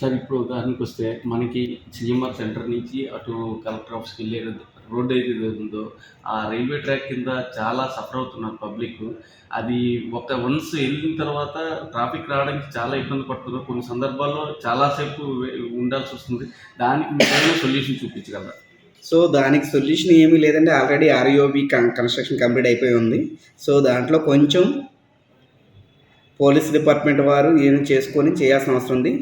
Sir ఇప్పుడు దానికి వస్తే మనకి సిఎంఆర్ సెంటర్ నుంచి అటు కలెక్టర్ ఆఫీస్కి వెళ్ళే రోడ్ ఏదైతే ఉందో ఆ రైల్వే ట్రాక్ కింద చాలా సఫర్ అవుతున్నారు పబ్లిక్. అది ఒక వన్స్ వెళ్ళిన తర్వాత ట్రాఫిక్ రావడానికి చాలా ఇబ్బంది పడుతున్నారు. కొన్ని సందర్భాల్లో చాలాసేపు ఉండాల్సి వస్తుంది. దానికి మీరైనా సొల్యూషన్ చూపించగలరా? సో దానికి సొల్యూషన్ ఏమీ లేదండి. ఆల్రెడీ ఆర్ఈఓబి కన్స్ట్రక్షన్ కంప్లీట్ అయిపోయి ఉంది. సో దాంట్లో కొంచెం పోలీస్ డిపార్ట్మెంట్ వారు ఏం చేసుకొని చేయాల్సిన అవసరం ఉంది.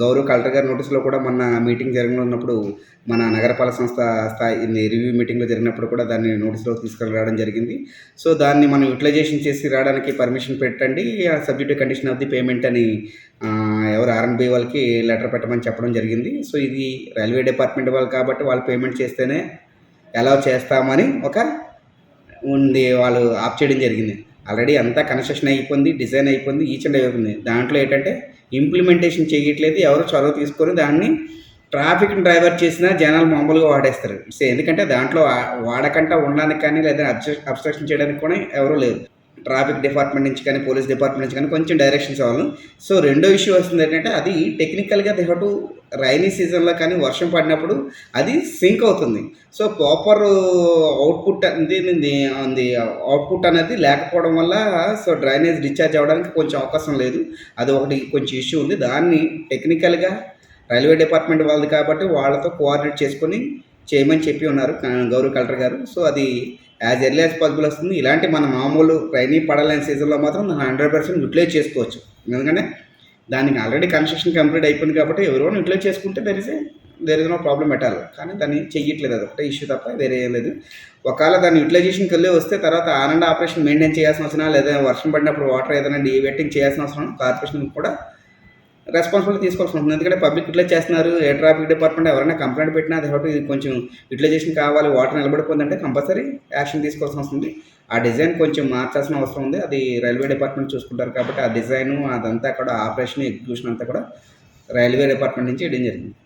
గౌరవ కలెక్టర్ గారి నోటీసులో కూడా మొన్న మీటింగ్ జరగనున్నప్పుడు మన నగరపాలక సంస్థ స్థాయి రివ్యూ మీటింగ్లో జరిగినప్పుడు కూడా దాన్ని నోటీసులో తీసుకురావడం జరిగింది. సో దాన్ని మనం యూటిలైజేషన్ చేసి రావడానికి పర్మిషన్ పెట్టండి. Subject condition of the payment అని ఎవరు ఆర్ఎన్బి వాళ్ళకి లెటర్ పెట్టమని చెప్పడం జరిగింది. సో ఇది రైల్వే డిపార్ట్మెంట్ వాళ్ళు కాబట్టి వాళ్ళు పేమెంట్ చేస్తేనే ఎలా చేస్తామని ఒక ఉంది వాళ్ళు ఆప్ చేయడం జరిగింది. ఆల్రెడీ అంతా కన్స్ట్రక్షన్ అయిపోయింది డిజైన్ అయిపోయింది ఈచ్ అండ్ అయిపోయింది దాంట్లో ఏంటంటే ఇంప్లిమెంటేషన్ చేయట్లేదు ఎవరు చొరవ తీసుకొని దాన్ని ట్రాఫిక్ డ్రైవర్ చేసినా జనాలు మామూలుగా వాడేస్తారు. సో ఎందుకంటే దాంట్లో వాడకంటా ఉండడానికి కానీ లేదా అబ్స్ట్రక్షన్ చేయడానికి కూడా ఎవరూ లేరు. ట్రాఫిక్ డిపార్ట్మెంట్ నుంచి కానీ పోలీస్ డిపార్ట్మెంట్ నుంచి కానీ కొంచెం డైరెక్షన్స్ ఇవ్వాలి. సో రెండో ఇష్యూ వస్తుంది ఏంటంటే అది టెక్నికల్గా దే టు రైనీ సీజన్లో కానీ వర్షం పడినప్పుడు అది సింక్ అవుతుంది. సో ప్రాపర్ అవుట్పుట్ అనేది అంది అవుట్పుట్ అనేది లేకపోవడం వల్ల సో డ్రైనేజ్ డిశ్చార్జ్ అవ్వడానికి కొంచెం అవకాశం లేదు. అది ఒకటి కొంచెం ఇష్యూ ఉంది. దాన్ని టెక్నికల్గా రైల్వే డిపార్ట్మెంట్ వాళ్ళది కాబట్టి వాళ్ళతో కోఆర్డినేట్ చేసుకొని చేయమని చెప్పి ఉన్నారు గౌరవ కలెక్టర్ గారు. సో అది యాజ్ ఎర్లీ యాజ్ పాసిబుల్ వస్తుంది. ఇలాంటి మన మామూలు ట్రైనింగ్ పడలేని సీజన్లో మాత్రం హండ్రెడ్ పర్సెంట్ యూటిలైజ్ చేసుకోవచ్చు. ఎందుకంటే దానికి ఆల్రెడీ కన్స్ట్రక్షన్ కంప్లీట్ అయిపోయింది కాబట్టి ఎవరైనా యూటిలైజ్ చేసుకుంటే there is there is no problem పెట్టాలి కానీ దాన్ని చెయ్యట్లేదు. అది ఒకటే ఇష్యూ తప్ప వేరే ఏం లేదు. ఒకవేళ దాన్ని యూటిలైజేషన్కి వెళ్ళి వస్తే తర్వాత ఆనంద ఆపరేషన్ మెయింటైన్ చేయాల్సిన అవసరం లేదా వర్షం పడినప్పుడు వాటర్ ఏదైనా డీవెట్టింగ్ చేయాల్సిన అవసరం కార్పొరేషన్ కూడా రెస్పాన్సిబిలిటీ తీసుకోవాల్సి ఉంటుంది. ఎందుకంటే పబ్లిక్ ఇట్లా చేస్తున్నారు. ఏ ట్రాఫిక్ డిపార్ట్మెంట్ ఎవరైనా కంప్లైంట్ పెట్టినా అది కాబట్టి ఇది కొంచెం యూటిలైజేషన్ కావాలి వాటర్ నిలబడిపోతుందంటే కంపల్సరీ యాక్షన్ తీసుకోవాల్సి వస్తుంది ఆ డిజైన్ కొంచెం మార్చాల్సిన అవసరం ఉంది. అది రైల్వే డిపార్ట్మెంట్ చూసుకుంటారు కాబట్టి ఆ డిజైన్ అదంతా కూడా ఆపరేషన్ ఎగ్జిక్యూషన్ అంతా కూడా రైల్వే డిపార్ట్మెంట్ నుంచి వేయడం జరిగింది.